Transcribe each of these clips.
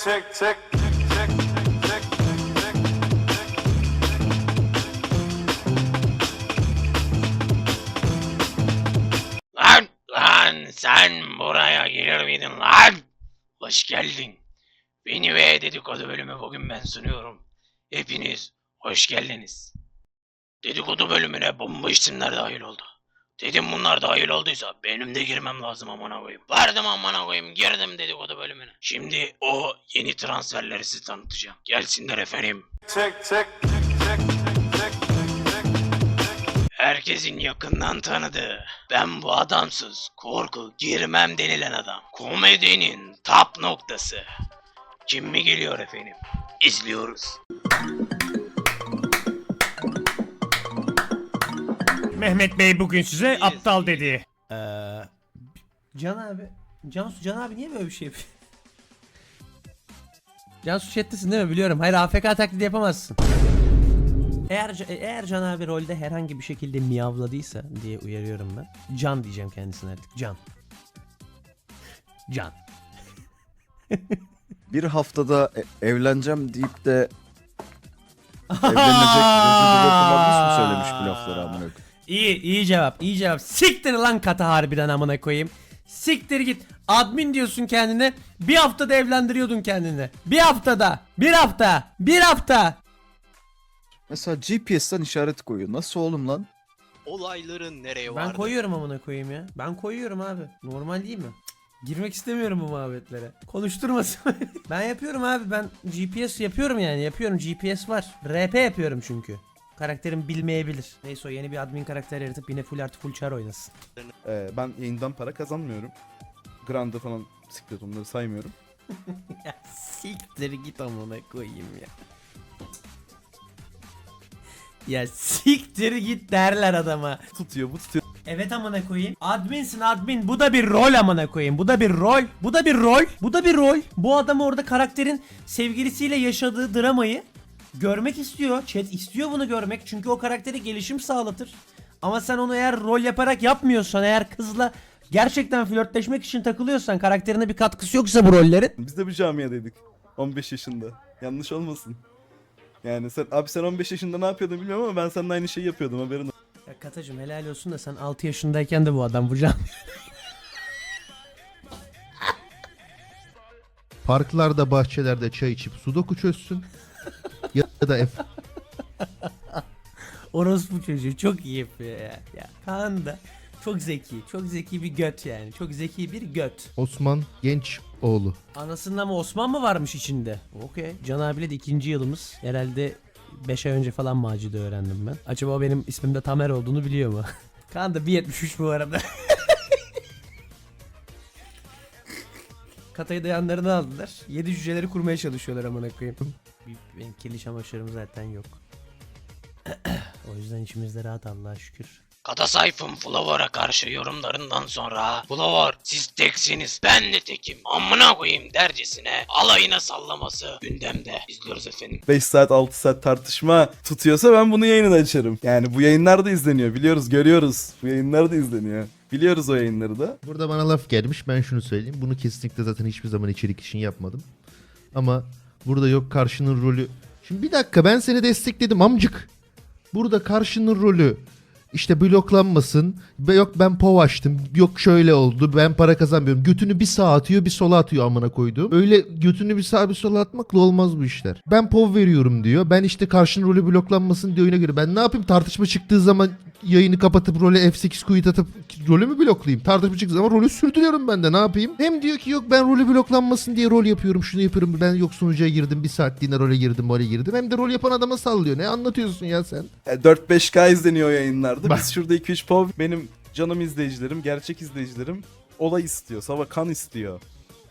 Tick, tick. Lan lan sen buraya gelir miydin lan? Hoş geldin. Beni ve dedikodu bölümü bugün ben sunuyorum. Hepiniz hoş geldiniz. Dedikodu bölümüne bomba isimler dahil oldu. Dedim bunlar dahil olduysa benim de girmem lazım amına koyayım. Vardım amına koyayım girdim dedikodu bölümüne. Şimdi o yeni transferleri size tanıtacağım. Gelsinler efendim. Tick, tick, tick, tick, tick. Herkesin yakından tanıdığı, ben bu adamsız korku girmem denilen adam. Komedinin tap noktası. Kim mi geliyor efendim? İzliyoruz. Mehmet Bey bugün size aptal dedi. Ee, Can abi. Cansu Can abi niye böyle bir şey yapıyor? Cansu chat'tesin değil mi? Biliyorum. Hayır AFK taklidi yapamazsın. Eğer eğer Can abi rolde herhangi bir şekilde miyavladıysa diye uyarıyorum ben. Can diyeceğim kendisine artık. Can. Can. bir haftada e- evleneceğim deyip de evlenecek Recep İvedik mi söylemiş bu lafları amına koyayım? İyi, iyi cevap, iyi cevap. Siktir lan kata harbiden amına koyayım. Siktir git. Admin diyorsun kendine. Bir haftada evlendiriyordun kendini. Bir haftada. Bir hafta. Bir hafta. Mesela GPS'ten işaret koyuyor. Nasıl oğlum lan? Olayların nereye Ben vardı? koyuyorum amına koyayım ya. Ben koyuyorum abi. Normal değil mi? Cık, Girmek istemiyorum bu muhabbetlere. Konuşturmasın. ben yapıyorum abi. Ben GPS yapıyorum yani. Yapıyorum. GPS var. RP yapıyorum çünkü. Karakterim bilmeyebilir. Neyse o yeni bir admin karakter yaratıp yine full artı full char oynasın. Ee, ben yayından para kazanmıyorum. Granda falan siklet onları saymıyorum. Ya siktir git amına koyayım ya. Ya siktir git derler adama. Tutuyor bu tutuyor. Evet amına koyayım. Adminsin admin. Bu da bir rol amına koyayım. Bu da bir rol. Bu da bir rol. Bu da bir rol. Bu adam orada karakterin sevgilisiyle yaşadığı dramayı görmek istiyor. Chat istiyor bunu görmek. Çünkü o karaktere gelişim sağlatır. Ama sen onu eğer rol yaparak yapmıyorsan, eğer kızla gerçekten flörtleşmek için takılıyorsan, karakterine bir katkısı yoksa bu rollerin Biz de bu camiadaydık. 15 yaşında. Yanlış olmasın. Yani sen abi sen 15 yaşında ne yapıyordun bilmiyorum ama ben seninle aynı şeyi yapıyordum haberin olsun. Ya Katacım helal olsun da sen 6 yaşındayken de bu adam bu cam. Parklarda, bahçelerde çay içip sudoku çözsün. ya da F Orospu çocuğu çok iyi yapıyor ya. ya. Kaan da çok zeki. Çok zeki bir göt yani. Çok zeki bir göt. Osman Genç oğlu. Anasında mı Osman mı varmış içinde? Okey. Can abiyle de ikinci yılımız. Herhalde 5 ay önce falan Macide öğrendim ben. Acaba benim ismimde Tamer olduğunu biliyor mu? Kaan da 1.73 bu arada. Katayı da yanlarına aldılar. 7 cüceleri kurmaya çalışıyorlar amına koyayım. Benim kirli çamaşırım zaten yok. o yüzden içimizde rahat Allah'a şükür. Kata sayfım Flower'a karşı yorumlarından sonra Flower siz teksiniz ben de tekim amına koyayım dercesine alayına sallaması gündemde izliyoruz efendim. 5 saat 6 saat tartışma tutuyorsa ben bunu yayını da açarım. Yani bu yayınlar da izleniyor biliyoruz görüyoruz. Bu yayınlar da izleniyor. Biliyoruz o yayınları da. Burada bana laf gelmiş. Ben şunu söyleyeyim. Bunu kesinlikle zaten hiçbir zaman içerik için yapmadım. Ama burada yok karşının rolü. Şimdi bir dakika ben seni destekledim amcık. Burada karşının rolü işte bloklanmasın. Yok ben pov açtım. Yok şöyle oldu. Ben para kazanmıyorum. Götünü bir sağa atıyor bir sola atıyor amına koyduğum. Öyle götünü bir sağa bir sola atmakla olmaz bu işler. Ben pov veriyorum diyor. Ben işte karşının rolü bloklanmasın diye oyuna göre. Ben ne yapayım tartışma çıktığı zaman yayını kapatıp role F8 quit atıp rolü mü bloklayayım? Tartışma çıktığı zaman rolü sürdürüyorum ben de ne yapayım? Hem diyor ki yok ben rolü bloklanmasın diye rol yapıyorum şunu yapıyorum. Ben yok sunucuya girdim bir saatliğine role girdim role girdim. Hem de rol yapan adama sallıyor. Ne anlatıyorsun ya sen? E, 4-5K izleniyor o Bak. Biz şurada 2-3 pov benim canım izleyicilerim, gerçek izleyicilerim olay istiyor. Sava kan istiyor.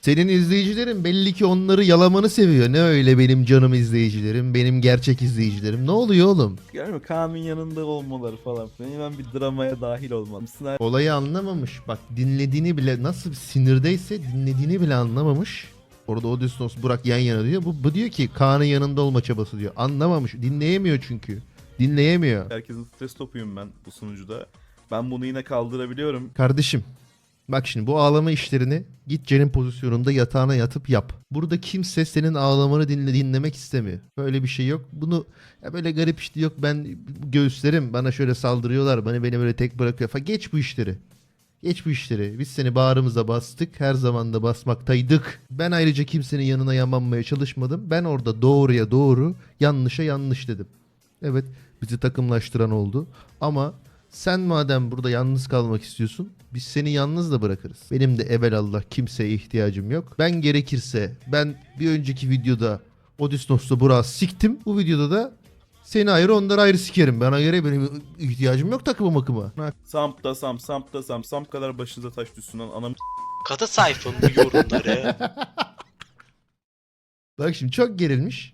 Senin izleyicilerin belli ki onları yalamanı seviyor. Ne öyle benim canım izleyicilerim, benim gerçek izleyicilerim. Ne oluyor oğlum? Görüyor musun? Kaan'ın yanında olmaları falan. Hemen bir dramaya dahil olmam. Sınav Olayı anlamamış. Bak dinlediğini bile nasıl bir sinirdeyse dinlediğini bile anlamamış. Orada Odysseus Burak yan yana diyor. Bu, bu diyor ki Kaan'ın yanında olma çabası diyor. Anlamamış. Dinleyemiyor çünkü. Dinleyemiyor. Herkesin stres topuyum ben bu sunucuda. Ben bunu yine kaldırabiliyorum. Kardeşim Bak şimdi bu ağlama işlerini git Cen'in pozisyonunda yatağına yatıp yap. Burada kimse senin ağlamanı dinle, dinlemek istemiyor. Böyle bir şey yok. Bunu ya böyle garip işte yok ben göğüslerim bana şöyle saldırıyorlar. Bana beni böyle tek bırakıyor falan. Geç bu işleri. Geç bu işleri. Biz seni bağrımıza bastık. Her zaman da basmaktaydık. Ben ayrıca kimsenin yanına yamanmaya çalışmadım. Ben orada doğruya doğru, yanlışa yanlış dedim. Evet, bizi takımlaştıran oldu. Ama sen madem burada yalnız kalmak istiyorsun, biz seni yalnız da bırakırız. Benim de evelallah kimseye ihtiyacım yok. Ben gerekirse, ben bir önceki videoda Odysseus'la Burak'ı siktim. Bu videoda da seni ayrı onları ayrı sikerim. Bana göre benim ihtiyacım yok takıma makıma. Samp da sam, samp da sam, samp kadar başınıza taş düşsün lan anam Katı sayfanın yorumları. Bak şimdi çok gerilmiş.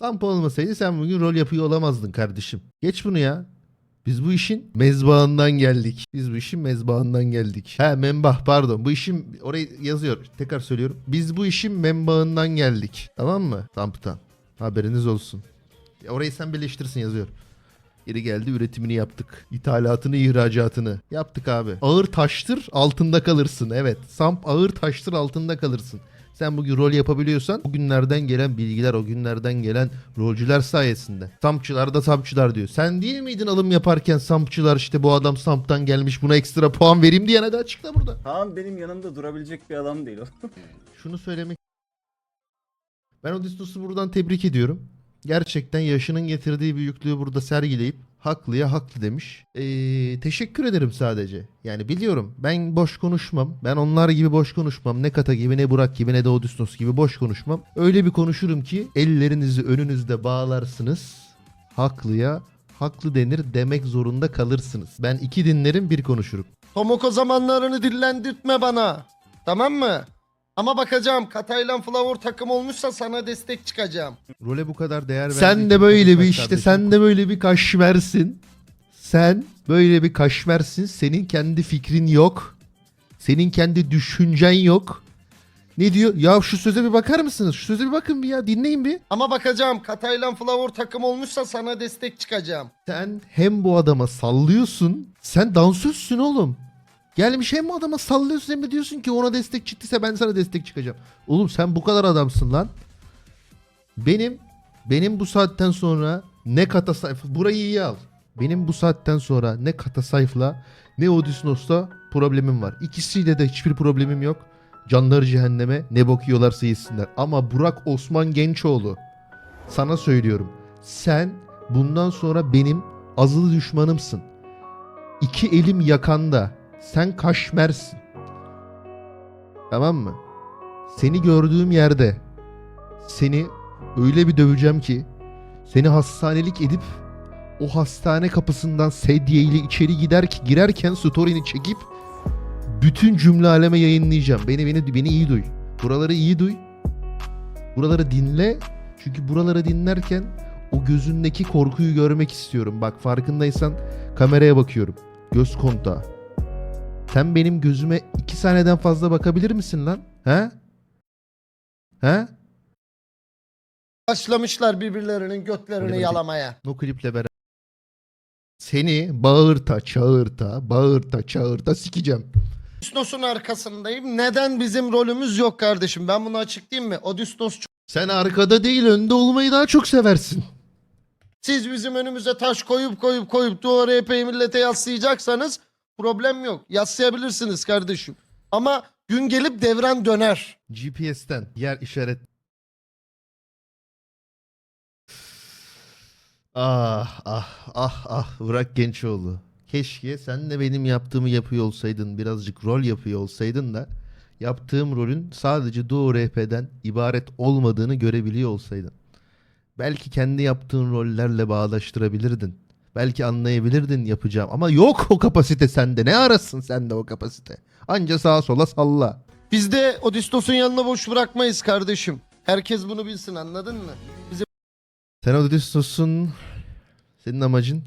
Sampo olmasaydı sen bugün rol yapıyor olamazdın kardeşim. Geç bunu ya. Biz bu işin mezbahından geldik. Biz bu işin mezbahından geldik. He membah pardon. Bu işin orayı yazıyor. Tekrar söylüyorum. Biz bu işin membahından geldik. Tamam mı? Samp'tan. Haberiniz olsun. Ya Orayı sen birleştirsin yazıyor. Geri geldi üretimini yaptık. İthalatını, ihracatını yaptık abi. Ağır taştır altında kalırsın. Evet. Samp ağır taştır altında kalırsın. Sen bugün rol yapabiliyorsan o günlerden gelen bilgiler, o günlerden gelen rolcüler sayesinde. Sampçılar da sampçılar diyor. Sen değil miydin alım yaparken sampçılar işte bu adam samptan gelmiş buna ekstra puan vereyim diyene de açıkla burada. Kaan benim yanımda durabilecek bir adam değil o. Şunu söylemek ben Odysseus'u buradan tebrik ediyorum. Gerçekten yaşının getirdiği büyüklüğü burada sergileyip haklıya haklı demiş. Ee, teşekkür ederim sadece. Yani biliyorum ben boş konuşmam. Ben onlar gibi boş konuşmam. Ne Kata gibi ne Burak gibi ne de Odysseus gibi boş konuşmam. Öyle bir konuşurum ki ellerinizi önünüzde bağlarsınız. Haklıya haklı denir demek zorunda kalırsınız. Ben iki dinlerim bir konuşurum. Tomoko zamanlarını dillendirtme bana. Tamam mı? Ama bakacağım Kataylan Flavor takım olmuşsa sana destek çıkacağım. Role bu kadar değer Sen de böyle bir işte sen de böyle bir kaşmersin. Sen böyle bir kaşmersin. Senin kendi fikrin yok. Senin kendi düşüncen yok. Ne diyor? Ya şu söze bir bakar mısınız? Şu söze bir bakın bir ya dinleyin bir. Ama bakacağım Kataylan Flavor takım olmuşsa sana destek çıkacağım. Sen hem bu adama sallıyorsun. Sen dansözsün oğlum. Gelmiş hem bu adama sallıyorsun hem de diyorsun ki ona destek çıktıysa ben sana destek çıkacağım. Oğlum sen bu kadar adamsın lan. Benim benim bu saatten sonra ne kata sayfa burayı iyi al. Benim bu saatten sonra ne kata sayfla ne Odysseus'ta problemim var. İkisiyle de hiçbir problemim yok. Canları cehenneme ne bok yiyorlarsa yesinler. Ama Burak Osman Gençoğlu sana söylüyorum. Sen bundan sonra benim azılı düşmanımsın. İki elim yakanda. Sen kaşmersin. Tamam mı? Seni gördüğüm yerde seni öyle bir döveceğim ki seni hastanelik edip o hastane kapısından sedyeyle içeri gider ki girerken story'ni çekip bütün cümle aleme yayınlayacağım. Beni beni beni iyi duy. Buraları iyi duy. Buraları dinle. Çünkü buraları dinlerken o gözündeki korkuyu görmek istiyorum. Bak farkındaysan kameraya bakıyorum. Göz kontağı. Sen benim gözüme iki saniyeden fazla bakabilir misin lan? He? He? Başlamışlar birbirlerinin götlerini Hadi yalamaya. O kliple beraber. Seni bağırta çağırta bağırta çağırta sikeceğim. Odysseus'un arkasındayım. Neden bizim rolümüz yok kardeşim? Ben bunu açıklayayım mı? Odysseus Sen arkada değil önde olmayı daha çok seversin. Siz bizim önümüze taş koyup koyup koyup duvara epey millete yaslayacaksanız problem yok. Yaslayabilirsiniz kardeşim. Ama gün gelip devran döner. GPS'ten yer işaret. Ah ah ah ah Burak Gençoğlu. Keşke sen de benim yaptığımı yapıyor olsaydın birazcık rol yapıyor olsaydın da yaptığım rolün sadece Doğu RP'den ibaret olmadığını görebiliyor olsaydın. Belki kendi yaptığın rollerle bağdaştırabilirdin. Belki anlayabilirdin yapacağım ama yok o kapasite sende. Ne arasın sende o kapasite? Anca sağa sola salla. Biz de Odysseus'un yanına boş bırakmayız kardeşim. Herkes bunu bilsin anladın mı? Sen Odysseus'un senin amacın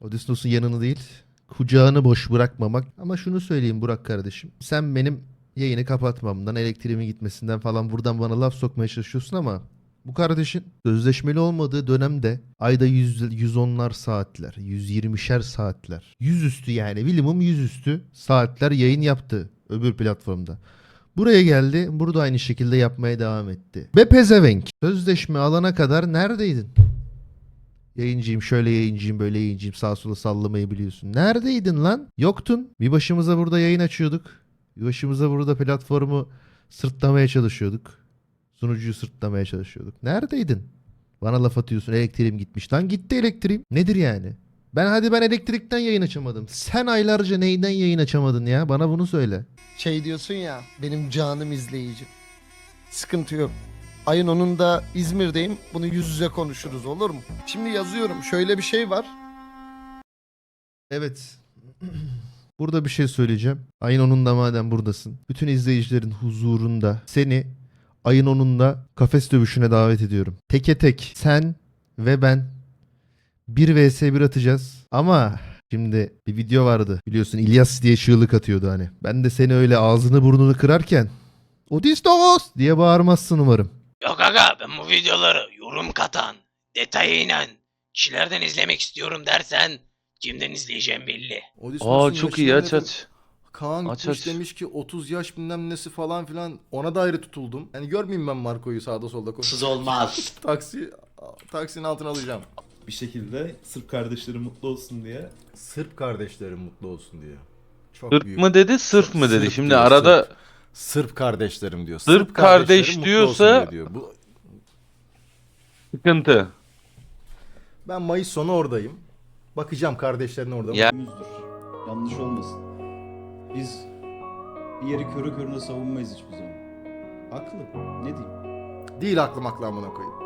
Odysseus'un yanını değil kucağını boş bırakmamak. Ama şunu söyleyeyim Burak kardeşim. Sen benim yayını kapatmamdan, elektriğimin gitmesinden falan buradan bana laf sokmaya çalışıyorsun ama bu kardeşin sözleşmeli olmadığı dönemde ayda 100, 110'lar saatler, 120'şer saatler, yüzüstü yani minimum yüzüstü saatler yayın yaptı. Öbür platformda. Buraya geldi. Burada aynı şekilde yapmaya devam etti. Ve pezevenk. Sözleşme alana kadar neredeydin? Yayıncıyım şöyle yayıncıyım böyle yayıncıyım sağa sola sallamayı biliyorsun. Neredeydin lan? Yoktun. Bir başımıza burada yayın açıyorduk. Bir başımıza burada platformu sırtlamaya çalışıyorduk. Sunucuyu sırtlamaya çalışıyorduk. Neredeydin? Bana laf atıyorsun elektriğim gitmiş. Lan gitti elektriğim. Nedir yani? Ben hadi ben elektrikten yayın açamadım. Sen aylarca neyden yayın açamadın ya? Bana bunu söyle. Şey diyorsun ya benim canım izleyicim. Sıkıntı yok. Ayın onun da İzmir'deyim. Bunu yüz yüze konuşuruz olur mu? Şimdi yazıyorum. Şöyle bir şey var. Evet. Burada bir şey söyleyeceğim. Ayın 10'unda madem buradasın. Bütün izleyicilerin huzurunda seni ayın 10'unda kafes dövüşüne davet ediyorum. Teke tek sen ve ben 1 vs 1 atacağız. Ama şimdi bir video vardı. Biliyorsun İlyas diye çığlık atıyordu hani. Ben de seni öyle ağzını burnunu kırarken Odistos diye bağırmazsın umarım. Yok aga ben bu videoları yorum katan, detayıyla kişilerden izlemek istiyorum dersen kimden izleyeceğim belli. Aa çok iyi aç aç. Kaan Aç, Kuş aç. demiş ki 30 yaş bilmem nesi falan filan ona da ayrı tutuldum. Yani görmeyeyim ben Marco'yu sağda solda koşuyor. Sız olmaz. Taksi taksinin altına alacağım. Bir şekilde Sırp kardeşlerim mutlu olsun diye. Sırp kardeşlerim mutlu olsun diyor. Çok Sırp büyük. mı dedi sırf mı dedi. Sırp Şimdi diyor, arada Sırp. Sırp kardeşlerim diyor. Sırp kardeş kardeşlerim mutlu olsun diyorsa- diyor. Bu, sıkıntı. ben Mayıs sonu oradayım. Bakacağım kardeşlerin orada mı? Ya Yanlış olmasın. Biz bir yeri körü körüne savunmayız hiçbir zaman. Haklı. Ne diyeyim? Değil aklım aklım amına koyayım.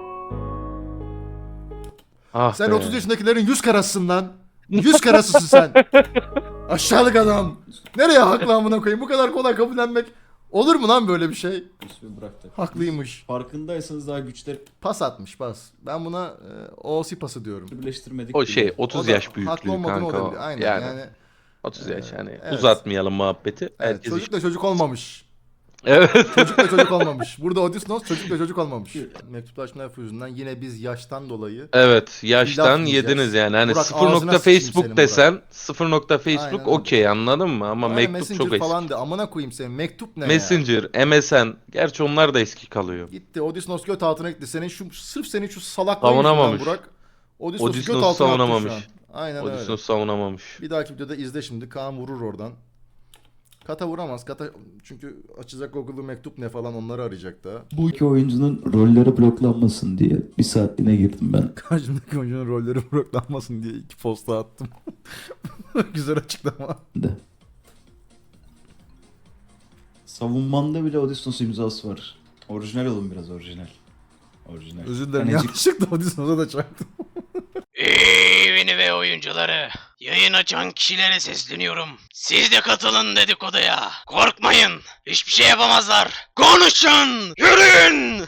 ah Sen be. 30 yaşındakilerin 100 karasısın lan. 100 karasısın sen. Aşağılık adam. Nereye haklı amına koyayım? Bu kadar kolay kabullenmek olur mu lan böyle bir şey? Üstümü bıraktık. Haklıymış. Farkındaysanız daha güçleri Pas atmış pas. Ben buna e, OC pası diyorum. birleştirmedik. O bile. şey 30 O da yaş haklı büyüklüğü olmadığını o da kanka. biliyor. o. Aynen yani, yani. 30 yaş yani evet. uzatmayalım muhabbeti. evet, Herkes çocuk da çocuk olmamış. Evet. Çocuk da çocuk olmamış. Burada Odysseus çocuk da çocuk olmamış. Mektuplaşma yüzünden yine biz yaştan dolayı Evet yaştan yediniz yani. Hani Burak, sıfır nokta Facebook senin desen sıfır nokta Facebook okey anladın mı? Ama Aynen, mektup Messenger çok eski. falan de amına koyayım seni. Mektup ne ya? Messenger, MSN. Gerçi onlar da eski kalıyor. Gitti Odysseus göt altına gitti. Senin şu sırf senin şu salaklığın Savunamamış. yüzünden Burak. Odysseus göt Odysseus altına attı şu savunamamış. Aynen öyle. Odysseus savunamamış. Bir dahaki videoda izle şimdi. Kaan vurur oradan. Kata vuramaz. Kata çünkü açacak Google'ı mektup ne falan onları arayacak da. Bu iki oyuncunun rolleri bloklanmasın diye bir saatliğine girdim ben. Karşımdaki oyuncunun rolleri bloklanmasın diye iki posta attım. Güzel açıklama. de. Savunmanda bile Odysseus imzası var. Orijinal olun biraz orijinal. Orijinal. Özür dilerim Tanecik- yanlışlıkla Odysseus'a da çarptım. Beni ve oyuncuları. Yayın açan kişilere sesleniyorum. Siz de katılın dedikoduya. Korkmayın. Hiçbir şey yapamazlar. Konuşun. Yürüyün.